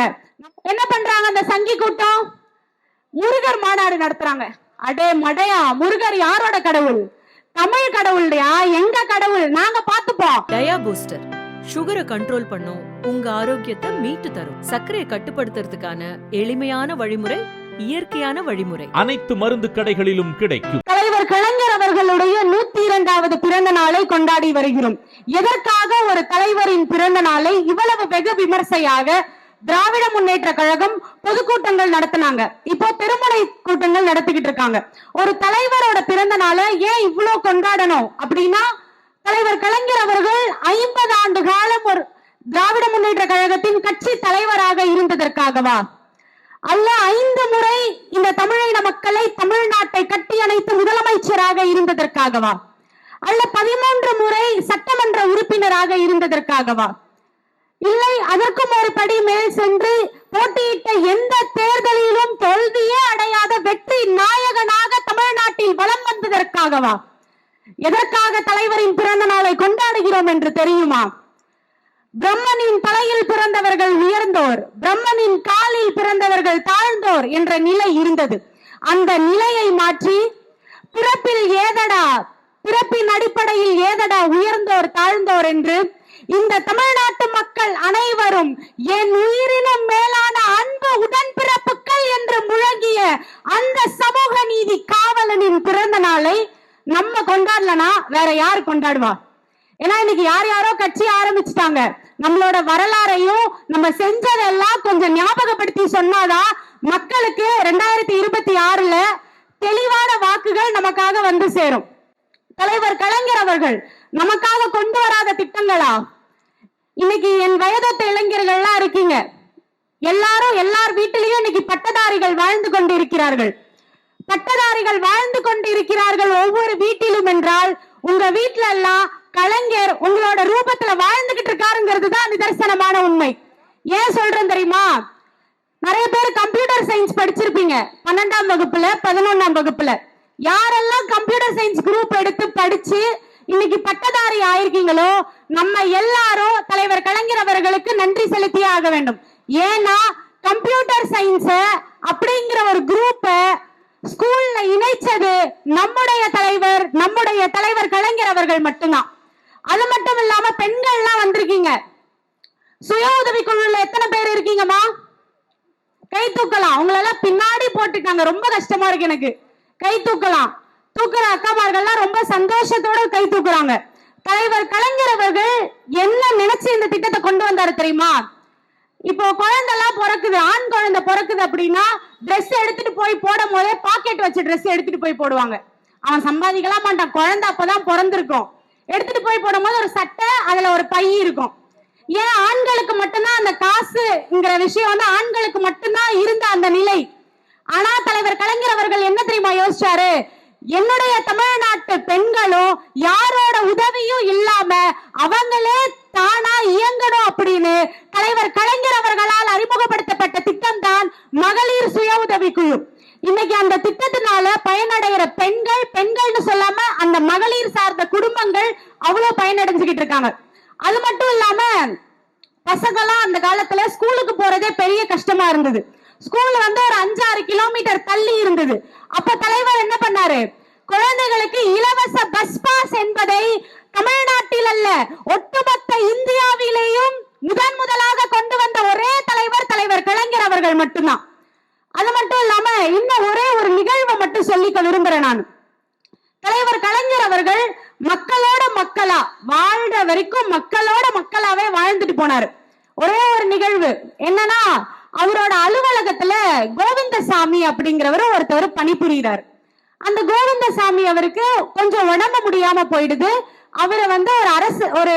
நடத்துறாங்க. என்ன பண்றாங்க அந்த சங்கி கூட்டம்? முருகர் மாநாடு நடத்துறாங்க. அடே மடையா முருகர் யாரோட கடவுள்? தமிழ் கடவுள்யா எங்க கடவுள்? நாங்க பாத்துப்போம் டயா பூஸ்டர் சுகரை கண்ட்ரோல் பண்ணும் உங்க ஆரோக்கியத்தை மீட்டு தரும். சர்க்கரையை கட்டுப்படுத்துறதுக்கான எளிமையான வழிமுறை இயற்கையான வழிமுறை. அனைத்து மருந்து கடைகளிலும் கிடைக்கும். தலைவர் கலைஞர் அவர்களுடைய நூத்தி இரண்டாவது பிறந்த நாளை கொண்டாடி வருகிறோம். எதற்காக ஒரு தலைவரின் பிறந்த நாளை இவ்வளவு வெகு விமர்சையாக திராவிட முன்னேற்ற கழகம் பொதுக்கூட்டங்கள் நடத்தினாங்க. இப்போ திருமலை கூட்டங்கள் நடத்திக்கிட்டு இருக்காங்க. ஒரு தலைவரோட பிறந்த நாளை ஏன் இவ்வளவு கொண்டாடணும் அப்படின்னா தலைவர் கலைஞர் அவர்கள் ஐம்பது ஆண்டு காலம் ஒரு திராவிட முன்னேற்ற கழகத்தின் கட்சி தலைவராக இருந்ததற்காகவா? அல்ல ஐந்து முறை இந்த தமிழின மக்களை தமிழ்நாட்டை கட்டியணைத்து முதலமைச்சராக இருந்ததற்காகவா? அல்ல பதிமூன்று முறை சட்டமன்ற உறுப்பினராக இருந்ததற்காகவா? இல்லை அதற்கும் ஒரு படி மேல் சென்று போட்டியிட்ட எந்த தேர்தலிலும் தோல்வியே அடையாத வெற்றி நாயகனாக தமிழ்நாட்டில் வலம் வந்ததற்காகவா? எதற்காக தலைவரின் பிறந்த நாளை கொண்டாடுகிறோம் என்று தெரியுமா? பிரம்மனின் தலையில் பிறந்தவர்கள் உயர்ந்தோர் பிரம்மனின் காலில் பிறந்தவர்கள் தாழ்ந்தோர் என்ற நிலை இருந்தது. அந்த நிலையை மாற்றி பிறப்பில் ஏதடா பிறப்பின் அடிப்படையில் ஏதடா உயர்ந்தோர் தாழ்ந்தோர் என்று இந்த தமிழ்நாட்டு மக்கள் அனைவரும் என் உயிரினும் மேலான அன்பு உடன்பிறப்புகள் என்று முழங்கிய அந்த சமூக நீதி காவலனின் பிறந்த நாளை நம்ம கொண்டாடலனா வேற யார் கொண்டாடுவா? ஏன்னா இன்னைக்கு யார் யாரோ கட்சி ஆரம்பிச்சுட்டாங்க. நம்மளோட வரலாறையும் நம்ம செஞ்சதெல்லாம் கொஞ்சம் ஞாபகப்படுத்தி சொன்னாதான் மக்களுக்கு ரெண்டாயிரத்தி இருபத்தி ஆறுல தெளிவான வாக்குகள் நமக்காக வந்து சேரும். தலைவர் கலைஞர் அவர்கள் நமக்காக கொண்டு வராத திட்டங்களா? இன்னைக்கு என் வயதொத்த இளைஞர்கள்லாம் இருக்கீங்க. எல்லாரும் எல்லார் வீட்டிலையும் இன்னைக்கு பட்டதாரிகள் வாழ்ந்து கொண்டு இருக்கிறார்கள் பட்டதாரிகள் வாழ்ந்து கொண்டு இருக்கிறார்கள் ஒவ்வொரு வீட்டிலும் என்றால் உங்க வீட்டுல எல்லாம் கலைஞர் உங்களோட ரூபத்துல வாழ்ந்துகிட்டு இருக்காருங்கிறது தான் நிதர்சனமான உண்மை. ஏன் சொல்றேன் தெரியுமா? நிறைய பேர் கம்ப்யூட்டர் சயின்ஸ் படிச்சிருப்பீங்க. பன்னெண்டாம் வகுப்புல பதினொன்னாம் வகுப்புல. யாரெல்லாம் கம்ப்யூட்டர் சயின்ஸ் குரூப் எடுத்து படிச்சு இன்னைக்கு பட்டதாரி ஆயிருக்கீங்களோ? நம்ம எல்லாரும் தலைவர் கலைஞர் அவர்களுக்கு நன்றி செலுத்தியே ஆக வேண்டும். ஏன்னா கம்ப்யூட்டர் சயின்ஸ் அப்படிங்கிற ஒரு குரூப்பை ஸ்கூல்ல இணைச்சது நம்முடைய தலைவர் நம்முடைய தலைவர் கலைஞர் அவர்கள் மட்டும்தான். அது மட்டும் இல்லாம பெண்கள்லாம் வந்திருக்கீங்க. சுய உதவி குழுல எத்தனை பேர் இருக்கீங்கம்மா? கை தூக்கலாம். உங்களெல்லாம் பின்னாடி போட்டுட்டாங்க ரொம்ப கஷ்டமா இருக்கு எனக்கு. கை தூக்கலாம். தூக்குற அக்காமார்கள்லாம் ரொம்ப சந்தோஷத்தோட கை தூக்குறாங்க. தலைவர் கலைஞர் அவர்கள் என்ன நினைச்சு இந்த திட்டத்தை கொண்டு வந்தாரு தெரியுமா? இப்போ குழந்தைலாம் பிறக்குது ஆண் குழந்தை பிறக்குது அப்படின்னா ட்ரெஸ் எடுத்துட்டு போய் போடும் போதே பாக்கெட் வச்சு ட்ரெஸ் எடுத்துட்டு போய் போடுவாங்க. அவன் சம்பாதிக்கலாம் மாட்டான் குழந்தை அப்பதான் பிறந்திருக்கும். எடுத்துட்டு போய் போடும் போது ஒரு சட்டை அதுல ஒரு பை இருக்கும். ஏன் ஆண்களுக்கு மட்டும்தான் அந்த காசுங்கிற விஷயம் வந்து ஆண்களுக்கு மட்டும்தான் இருந்த அந்த நிலை. ஆனா தலைவர் கலைஞர் அவர்கள் என்ன தெரியுமா யோசிச்சாரு? என்னுடைய தமிழ்நாட்டு பெண்களும் யாரோட உதவியும் இல்லாம அவங்களே தானா இயங்கணும் அப்படின்னு தலைவர் கலைஞர் அவர்களால் அறிமுகப்படுத்தப்பட்ட திட்டம் தான் மகளிர் சுய உதவி குழு இன்னைக்கு அந்த திட்டத்தினால பயனடைகிற பெண்கள் பெண்கள்னு சொல்லாம அந்த மகளிர் சார்ந்த குடும்பங்கள் அவ்வளவு பயனடைஞ்சுக்கிட்டு இருக்காங்க. அது மட்டும் இல்லாம பசங்கெல்லாம் அந்த காலத்துல ஸ்கூலுக்கு போறதே பெரிய கஷ்டமா இருந்தது. ஸ்கூல் வந்து ஒரு அஞ்சாறு கிலோமீட்டர் தள்ளி இருந்தது. அப்ப தலைவர் என்ன பண்ணாரு? குழந்தைகளுக்கு இலவச பஸ் பாஸ் என்பதை தமிழ்நாட்டில் அல்ல ஒட்டுமொத்த இந்தியாவிலேயும் முதன் முதலாக கொண்டு வந்த ஒரே தலைவர் தலைவர் கலைஞர் அவர்கள் மட்டும்தான். அது மட்டும் இல்லாம இன்னும் ஒரே ஒரு நிகழ்வை மட்டும் சொல்லிக்க விரும்புறேன் நான். தலைவர் கலைஞர் அவர்கள் மக்களோட மக்களா வாழ்ற வரைக்கும் மக்களோட மக்களாவே வாழ்ந்துட்டு போனாரு. ஒரே ஒரு நிகழ்வு என்னன்னா அவரோட அலுவலகத்துல கோவிந்தசாமி அப்படிங்கிறவர் ஒருத்தவர் பணிபுரிகிறார் அந்த கோவிந்தசாமி அவருக்கு கொஞ்சம் உடம்பு முடியாம போயிடுது. அவரை வந்து ஒரு அரசு ஒரு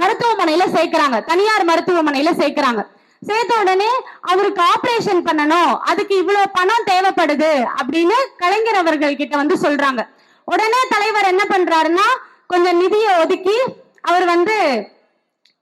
மருத்துவமனையில சேர்க்கிறாங்க. தனியார் மருத்துவமனையில சேர்க்கிறாங்க. சேர்த்த உடனே அவருக்கு ஆபரேஷன் பண்ணணும். அதுக்கு இவ்வளவு பணம் தேவைப்படுது அப்படின்னு கலைஞர் அவர்கள் கிட்ட வந்து சொல்றாங்க. உடனே தலைவர் என்ன பண்றாருன்னா கொஞ்சம் நிதியை ஒதுக்கி அவர் வந்து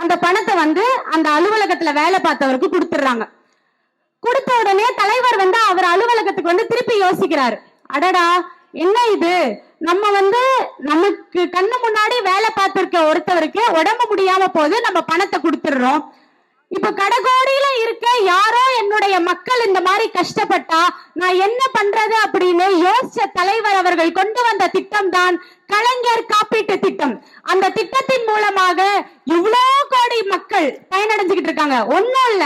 அந்த பணத்தை வந்து அந்த அலுவலகத்துல வேலை பார்த்தவருக்கு கொடுத்துடுறாங்க. கொடுத்த உடனே தலைவர் வந்து அவர் அலுவலகத்துக்கு வந்து திருப்பி யோசிக்கிறாரு. அடடா என்ன இது? நம்ம வந்து நமக்கு கண்ணு முன்னாடி வேலை பார்த்திருக்க ஒருத்தவருக்கு உடம்பு முடியாம போது நம்ம பணத்தை கொடுத்துடுறோம். இப்ப கடகோடியில இருக்க யாரோ என்னுடைய மக்கள் இந்த மாதிரி கஷ்டப்பட்டா நான் என்ன பண்றது அப்படின்னு யோசிச்ச தலைவர் அவர்கள் கொண்டு வந்த திட்டம் தான் கலைஞர் காப்பீட்டு திட்டம். அந்த திட்டத்தின் மூலமாக இவ்வளோ கோடி மக்கள் பயனடைஞ்சுக்கிட்டு இருக்காங்க. ஒண்ணும் இல்ல.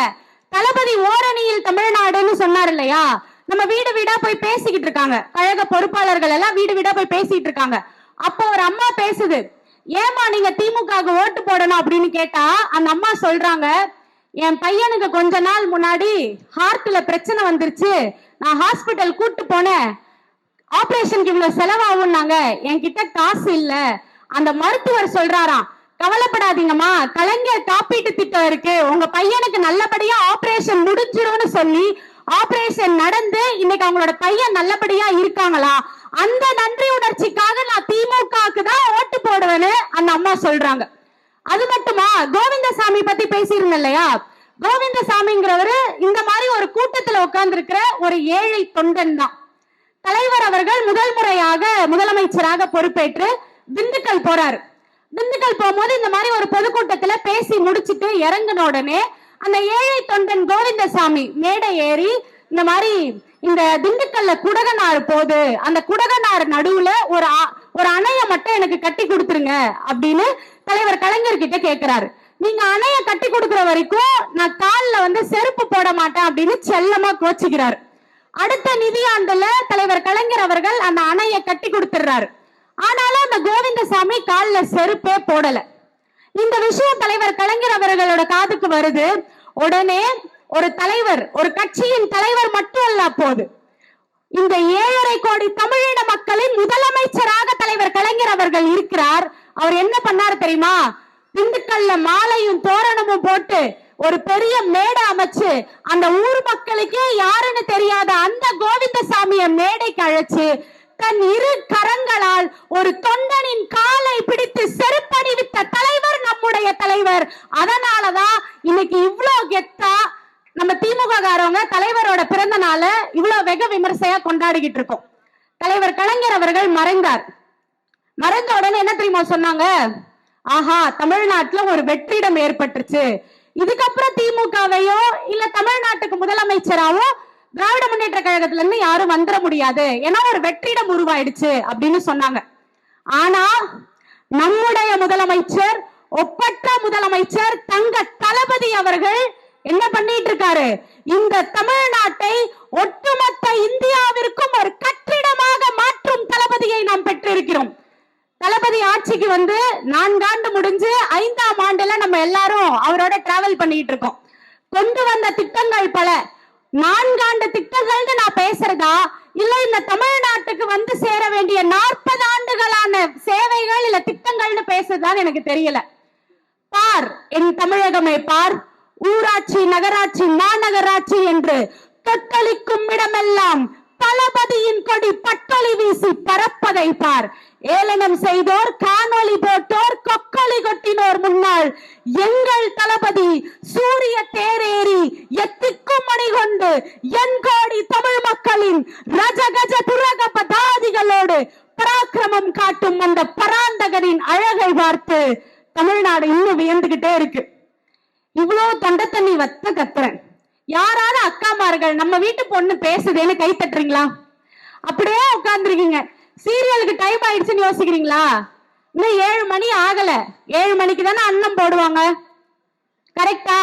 தளபதி ஓரணியில் தமிழ்நாடுன்னு சொன்னார் இல்லையா? நம்ம வீடு வீடா போய் பேசிக்கிட்டு இருக்காங்க. கழக பொறுப்பாளர்கள் எல்லாம் வீடு வீடா போய் பேசிட்டு இருக்காங்க. அப்போ ஒரு அம்மா பேசுது. ஏமா நீங்க திமுகவுக்கு ஓட்டு போடணும் அப்படின்னு கேட்டா அந்த அம்மா சொல்றாங்க என் பையனுக்கு கொஞ்ச நாள் முன்னாடி ஹார்ட்ல பிரச்சனை வந்துருச்சு. நான் ஹாஸ்பிட்டல் கூட்டு போனேன். ஆபரேஷனுக்கு இவ்வளவு செலவாகும்னாங்க. என்கிட்ட காசு இல்ல. அந்த மருத்துவர் சொல்றாராம் கவலைப்படாதீங்கம்மா. கலைஞர் காப்பீட்டு திட்டம் இருக்கு. உங்க பையனுக்கு நல்லபடியா ஆபரேஷன் முடிஞ்சிரும்னு சொல்லி ஆபரேஷன் நடந்து இன்னைக்கு அவங்களோட பையன் நல்லபடியா இருக்காங்களா? அந்த நன்றி உணர்ச்சிக்காக நான் திமுகவுக்கு தான் ஓட்டு போடுவேன்னு அந்த அம்மா சொல்றாங்க. அது மட்டுமா? கோவிந்தசாமி பத்தி பேசியிருந்தேன் இல்லையா? கோவிந்தசாமிங்கிறவரு இந்த மாதிரி ஒரு கூட்டத்துல உட்கார்ந்து இருக்கிற ஒரு ஏழை தொண்டன் தான். தலைவர் அவர்கள் முதல் முறையாக முதலமைச்சராக பொறுப்பேற்று திண்டுக்கல் போறாரு. திண்டுக்கல் போகும்போது இந்த மாதிரி ஒரு பொதுக்கூட்டத்துல பேசி முடிச்சிட்டு இறங்கின உடனே அந்த ஏழை தொண்டன் கோவிந்தசாமி மேடை ஏறி இந்த மாதிரி இந்த திண்டுக்கல்ல குடகனாறு போகுது அந்த குடகனாறு நடுவுல ஒரு ஒரு அணைய மட்டும் எனக்கு கட்டி கொடுத்துருங்க அப்படின்னு தலைவர் கலைஞர் கிட்ட கேக்குறாரு. நீங்க அணைய கட்டி கொடுக்குற வரைக்கும் நான் காலில் வந்து செருப்பு போட மாட்டேன் அப்படின்னு செல்லமா கோச்சிக்கிறாரு. அடுத்த நிதியாண்டுல தலைவர் கலைஞர் அவர்கள் அந்த அணையை கட்டி கொடுத்துடுறாரு ஆனாலும் அந்த கோவிந்தசாமி கால்ல செருப்பே போடல. இந்த விஷயம் தலைவர் கலைஞர் அவர்களோட காதுக்கு வருது. உடனே ஒரு தலைவர் ஒரு கட்சியின் தலைவர் மட்டும் அல்ல போது இந்த ஏழரை கோடி தமிழின மக்களின் முதலமைச்சராக தலைவர் கலைஞர் அவர்கள் இருக்கிறார். அவர் என்ன பண்ணாரு தெரியுமா? திண்டுக்கல்ல மாலையும் தோரணமும் போட்டு ஒரு பெரிய மேடை அமைச்சு அந்த ஊர் மக்களுக்கே யாருன்னு தெரியாத அந்த கோவிந்தசாமிய மேடைக்கு அழைச்சு தன் இரு கரங்களால் ஒரு தொண்டனின் காலை பிடித்து செருப்பணிவித்த தலைவர் நம்முடைய தலைவர். அதனாலதான் இன்னைக்கு இவ்ளோ கெத்தா நம்ம திமுக காரவங்க தலைவரோட பிறந்த நாள இவ்வளவு வெக விமர்சையா கொண்டாடிக்கிட்டு இருக்கோம் தலைவர் கலைஞர் அவர்கள் மறைந்தார். மறைந்த உடனே என்ன தெரியுமா சொன்னாங்க? ஆஹா தமிழ்நாட்டுல ஒரு வெற்றிடம் ஏற்பட்டுருச்சு. இதுக்கப்புறம் திமுகவையோ இல்ல தமிழ்நாட்டுக்கு முதலமைச்சராவோ திராவிட முன்னேற்ற கழகத்துல இருந்து யாரும் வந்துட முடியாது. ஏன்னா ஒரு வெற்றிடம் உருவாயிடுச்சு அப்படின்னு சொன்னாங்க. ஆனா நம்முடைய முதலமைச்சர் ஒப்பற்ற முதலமைச்சர் தங்க தளபதி அவர்கள் என்ன பண்ணிட்டு இருக்காரு இந்த தமிழ்நாட்டை ஒட்டுமொத்த இந்தியாவிற்கும் ஒரு கட்டிடமாக மாற்றும் தளபதியை நாம் பெற்றிருக்கிறோம். தளபதி ஆட்சிக்கு வந்து நான்காண்டு முடிஞ்சு ஐந்தாம் ஆண்டுல நம்ம எல்லாரும் அவரோட டிராவல் பண்ணிட்டு இருக்கோம் கொண்டு வந்த திட்டங்கள் பல. நான்காண்டு திட்டங்கள்னு நான் பேசுறதா? இல்ல இந்த தமிழ்நாட்டுக்கு வந்து சேர வேண்டிய நாற்பது ஆண்டுகளான சேவைகள் இல்ல திட்டங்கள்னு பேசுறதான்னு எனக்கு தெரியல. பார் என் தமிழகமே பார். ஊராட்சி நகராட்சி மாநகராட்சி என்று தொட்டளிக்கும் இடமெல்லாம் தளபதியின் கொடி பட்டொலி வீசி பறப்பதை பார். ஏளனம் செய்தோர் காணொளி போட்டோர் கொக்கொலி கொட்டினோர் முன்னால் எங்கள் தளபதி சூரிய தேரேறி எத்திக்கும் மணி கொண்டு என் கோடி தமிழ் மக்களின் ரஜகஜ துரக பதாதிகளோடு பராக்கிரமம் காட்டும் அந்த பராந்தகரின் அழகை பார்த்து தமிழ்நாடு இன்னும் வியந்துகிட்டே இருக்கு. இவ்வளவு தொண்டை தண்ணி வத்த கத்துறேன் யாராவது அக்காமார்கள் நம்ம வீட்டு பொண்ணு பேசுதேன்னு கை தட்டுறீங்களா? அப்படியே உட்கார்ந்துருக்கீங்க. சீரியலுக்கு டைம் ஆயிடுச்சுன்னு யோசிக்கிறீங்களா? இன்னும் ஏழு மணி ஆகல. ஏழு மணிக்கு தானே அன்னம் போடுவாங்க? கரெக்டா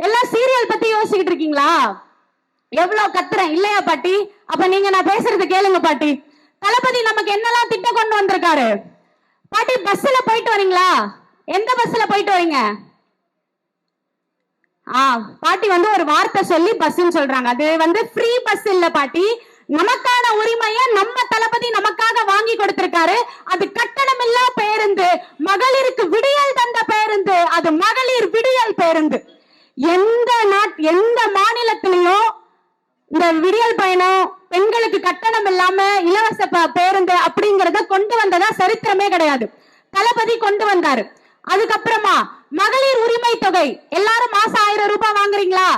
எல்லாம் சீரியல் பத்தி யோசிக்கிட்டு இருக்கீங்களா? எவ்வளவு கத்துறேன் இல்லையா பாட்டி? அப்ப நீங்க நான் பேசுறது கேளுங்க பாட்டி. தளபதி நமக்கு என்னெல்லாம் திட்டம் கொண்டு வந்திருக்காரு? பாட்டி பஸ்ல போயிட்டு வரீங்களா? எந்த பஸ்ல போயிட்டு வரீங்க? ஆ பாட்டி வந்து ஒரு வார்த்தை சொல்லி பஸ்ன்னு சொல்றாங்க. அது வந்து ஃப்ரீ பஸ் இல்ல பாட்டி. நமக்கான உரிமையை நம்ம தளபதி நமக்காக வாங்கி கொடுத்திருக்காரு. அது கட்டணம் இல்லா பேருந்து. மகளிருக்கு விடியல் தந்த பேருந்து. அது மகளிர் விடியல் பேருந்து. எந்த நாட் எந்த மாநிலத்திலையும் இந்த விடியல் பயணம் பெண்களுக்கு கட்டணம் இல்லாம இலவச ப- பேருந்து அப்படிங்கறத கொண்டு வந்ததா சரித்திரமே கிடையாது. தளபதி கொண்டு வந்தாரு. அதுக்கப்புறமா மகளிர் உரிமை தொகை. எல்லாரும் மாசம் ஆயிரம் ரூபாய் வாங்குறீங்களா?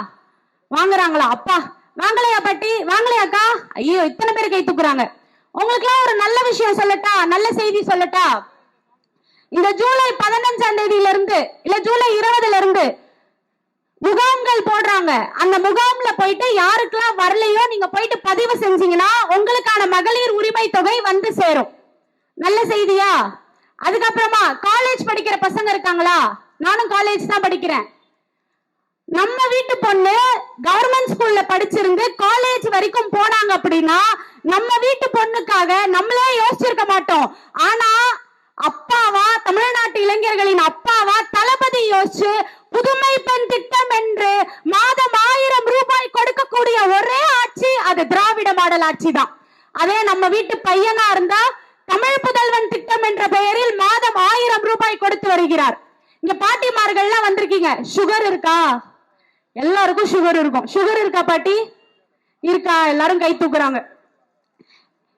வாங்குறாங்களா? அப்பா வாங்கலையா பாட்டி? வாங்கலையாக்கா? ஐயோ இத்தனை பேர் கை தூக்குறாங்க. உங்களுக்குலாம் ஒரு நல்ல விஷயம் சொல்லட்டா? நல்ல செய்தி சொல்லட்டா? இந்த ஜூலை பதினஞ்சாம் தேதியில இருந்து இல்ல ஜூலை இருபதுல இருந்து முகாம்கள் போடுறாங்க. அந்த முகாம்ல போயிட்டு யாருக்கெல்லாம் வரலையோ நீங்க போயிட்டு பதிவு செஞ்சீங்கன்னா உங்களுக்கான மகளிர் உரிமை தொகை வந்து சேரும். நல்ல செய்தியா? அதுக்கப்புறமா காலேஜ் படிக்கிற பசங்க இருக்காங்களா? நானும் காலேஜ் தான் படிக்கிறேன். நம்ம வீட்டு பொண்ணு கவர்மெண்ட் ஸ்கூல்ல படிச்சிருந்து காலேஜ் வரைக்கும் போனாங்க அப்படின்னா நம்ம வீட்டு பொண்ணுக்காக நம்மளே யோசிச்சிருக்க மாட்டோம். ஆனா அப்பாவா தமிழ்நாட்டு இளைஞர்களின் அப்பாவா தளபதி யோசிச்சு புதுமை பெண் திட்டம் என்று மாதம் ஆயிரம் ரூபாய் கொடுக்கக்கூடிய ஒரே ஆட்சி அது திராவிட மாடல் ஆட்சி தான். அதே நம்ம வீட்டு பையனா இருந்தா தமிழ் புதல்வன் திட்டம் என்ற பெயரில் மாதம் ஆயிரம் ரூபாய் கொடுத்து வருகிறார். இங்க பாட்டிமார்கள்லாம் வந்திருக்கீங்க. சுகர் இருக்கா? எல்லாருக்கும் சுகர் இருக்கும். சுகர் இருக்கா பாட்டி? இருக்கா? எல்லாரும் கை தூக்குறாங்க.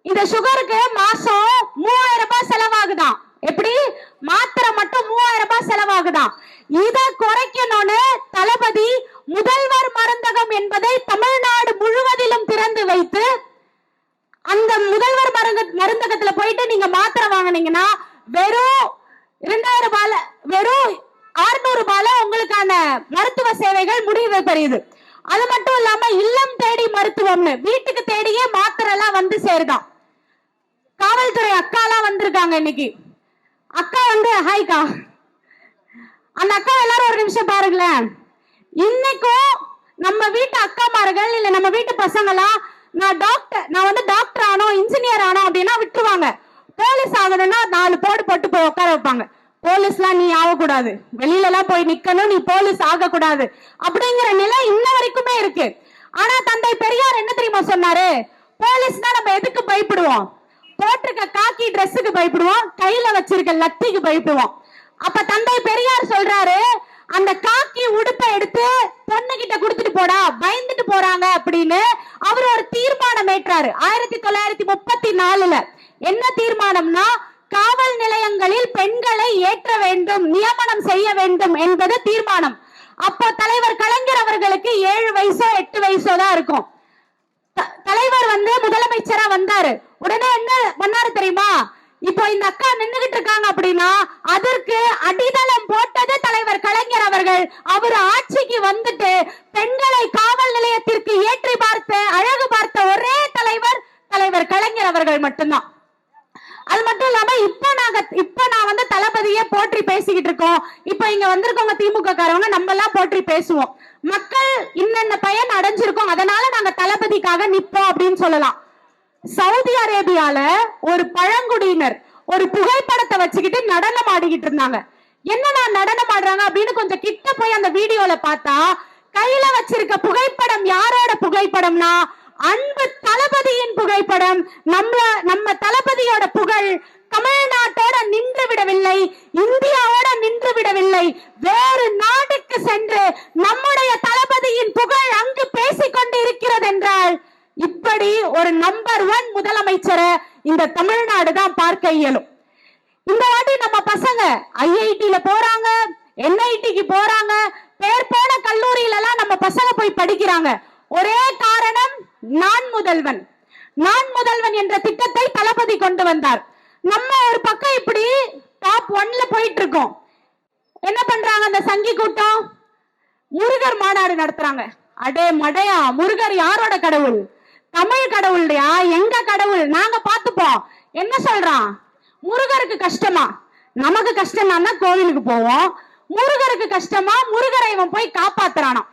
இந்த சுகருக்கு மாசம் மூவாயிரம் ரூபாய் செலவாகுதான். எப்படி? மாத்திரை மட்டும் மூவாயிரம் ரூபாய் செலவாகுதான். இத குறைக்கணும்னு தளபதி முதல்வர் மருந்தகம் என்பதை தமிழ்நாடு முழுவதிலும் திறந்து வைத்து அந்த முதல்வர் மருங்க மருந்தகத்துல போயிட்டு நீங்க மாத்திரை வாங்குனீங்கன்னா வெறும் இரண்டாயிரம் ரூபாயில வெறும் அறுநூறு ரூபாயில உங்களுக்கான மருத்துவ சேவைகள் முடிவு பெறுது அது மட்டும் இல்லாம இல்லம் தேடி மருத்துவம்னு வீட்டுக்கு தேடியே மாத்திரை எல்லாம் வந்து சேருதான். காவல்துறை அக்காலாம் வந்திருக்காங்க இன்னைக்கு. அக்கா வந்து ஹாய்க்கா அந்த அக்கா எல்லாரும் ஒரு நிமிஷம் பாருங்களேன். இன்னைக்கும் நம்ம வீட்டு அக்காமார்கள் இல்ல நம்ம வீட்டு பசங்களா நான் டாக்டர் நான் வந்து டாக்டர் ஆனோம் இன்ஜினியர் ஆனோம் அப்படின்னா விட்டுருவாங்க. போலீஸ் ஆகணும்னா நாலு போடு போட்டு போய் உட்கார வைப்பாங்க. போலீஸ்லாம் நீ ஆகக்கூடாது. வெளியில எல்லாம் போய் நிக்கணும் நீ போலீஸ் ஆகக்கூடாது. அப்படிங்கிற நிலை இன்ன வரைக்குமே இருக்கு. ஆனா தந்தை பெரியார் என்ன தெரியுமா சொன்னாரு? போலீஸ்னா நம்ம எதுக்கு பயப்படுவோம்? போட்டிருக்க காக்கி ட்ரெஸ்ஸுக்கு பயப்படுவோம் கையில வச்சிருக்க லத்திக்கு பயப்படுவோம். அப்ப தந்தை பெரியார் சொல்றாரு அந்த காக்கி உடுப்பை எடுத்து பொண்ணு கிட்ட கொடுத்துட்டு போடா பயந்துட்டு போறாங்க அப்படின்னு அவர் ஒரு தீர்மானம் ஏற்றாரு. ஆயிரத்தி தொள்ளாயிரத்தி முப்பத்தி நாலுல. என்ன தீர்மானம்னா காவல் நிலையங்களில் பெண்களை ஏற்ற வேண்டும் நியமனம் செய்ய வேண்டும் என்பது தீர்மானம். அப்போ தலைவர் கலைஞர் அவர்களுக்கு ஏழு வயசோ எட்டு வயசோ தான் இருக்கும். த- தலைவர் வந்து முதலமைச்சரா வந்தாரு. உடனே என்ன பண்ணாரு தெரியுமா? இப்போ இந்த அக்கா நின்னுகிட்டு இருக்காங்க அப்படின்னா அதற்கு அடித்தளம் போட்டது தலைவர் கலைஞர் அவர்கள். அவர் ஆட்சிக்கு வந்துட்டு பெண்களை காவல் நிலையத்திற்கு ஏற்றி பார்த்த அழகு பார்த்த ஒரே தலைவர் தலைவர் கலைஞர் அவர்கள் மட்டும்தான். அது மட்டும் இல்லாம இப்ப நாங்க இப்ப நான் வந்து தளபதியே போற்றி பேசிக்கிட்டு இருக்கோம். இப்ப இங்க வந்திருக்கவங்க திமுக காரவங்க நம்ம எல்லாம் போற்றி பேசுவோம். மக்கள் இன்னென்ன பயன் அடைஞ்சிருக்கோம் அதனால நாங்க தளபதிக்காக நிப்போம் அப்படின்னு சொல்லலாம். சவுதி அரேபியால ஒரு பழங்குடியினர் ஒரு புகைப்படத்தை வச்சுக்கிட்டு நடனம் ஆடிக்கிட்டு இருந்தாங்க. என்னடா நடனம் ஆடுறாங்க அப்படின்னு கொஞ்சம் கிட்ட போய் அந்த வீடியோல பார்த்தா கையில வச்சிருக்க புகைப்படம் யாரோட புகைப்படம்னா அன்பு தளபதியின் புகைப்படம். நம்ம நம்ம தளபதியோட புகழ் தமிழ்நாட்டோட நின்று விடவில்லை இந்தியாவோட நின்று விடவில்லை. வேறு நாட்டுக்கு சென்று நம்முடைய தளபதியின் புகழ் அங்கு பேசிக்கொண்டு இருக்கிறது என்றால் இப்படி ஒரு நம்பர் ஒன் முதலமைச்சரை இந்த தமிழ்நாடு தான் பார்க்க இயலும். இந்த வாட்டி நம்ம பசங்க ஐஐடியில போறாங்க என்ஐடிக்கு போறாங்க பேர் போன கல்லூரியில எல்லாம் நம்ம பசங்க போய் படிக்கிறாங்க. ஒரே காரணம் நான் முதல்வன். நான் முதல்வன் என்ற திட்டத்தை தளபதி கொண்டு வந்தார். நம்ம ஒரு பக்கம் இப்படி டாப் ஒன்ல போயிட்டு இருக்கோம் என்ன பண்றாங்க அந்த சங்கி கூட்டம்? முருகர் மாநாடு நடத்துறாங்க. அடே மடையா முருகர் யாரோட கடவுள்? தமிழ் கடவுள்யா எங்க கடவுள்? நாங்க பாத்துப்போம் என்ன சொல்றான்? முருகருக்கு கஷ்டமா? நமக்கு கஷ்டமானா கோவிலுக்கு போவோம். முருகருக்கு கஷ்டமா? முருகரை இவன் போய் காப்பாத்துறானாம்.